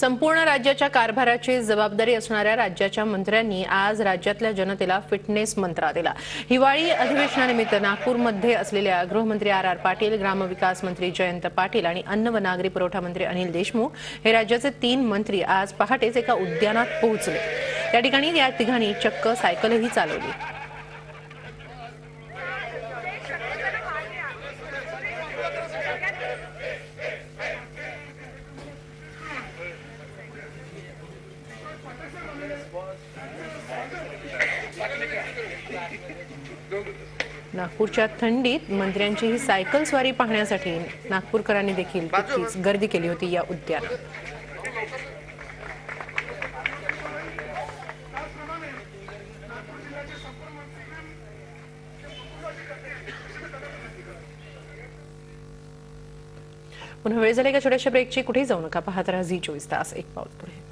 संपूर्ण राज्याच्या कारभाराची जबाबदारी असणाऱ्या राज्याच्या मंत्र्यांनी आज राज्यातल्या जनतेला फिटनेस मंत्रा दिला. हिवाळी अधिवेशनानिमित्त नागपूरमध्ये असलेल्या गृहमंत्री आर आर पाटील ग्रामविकास मंत्री जयंत पाटील आणि अन्न व नागरी पुरवठा मंत्री अनिल देशमुख हे राज्याचे तीन मंत्री आज पहाटेच एका उद्यानात पोहोचले. त्या ठिकाणी या तिघांनी चक्क सायकलही चालवली. नागपूरच्या थंडीत मंत्र्यांची ही सायकल स्वारी पाहण्यासाठी नागपूरकरांनी देखील तितकीच गर्दी केली होती या उद्यानात पुन्हा वेळ झाली का छोट्याशा ब्रेकची कुठेही जाऊ नका. पाहत राहा झी चोवीस तास. एक पाऊल पुढे.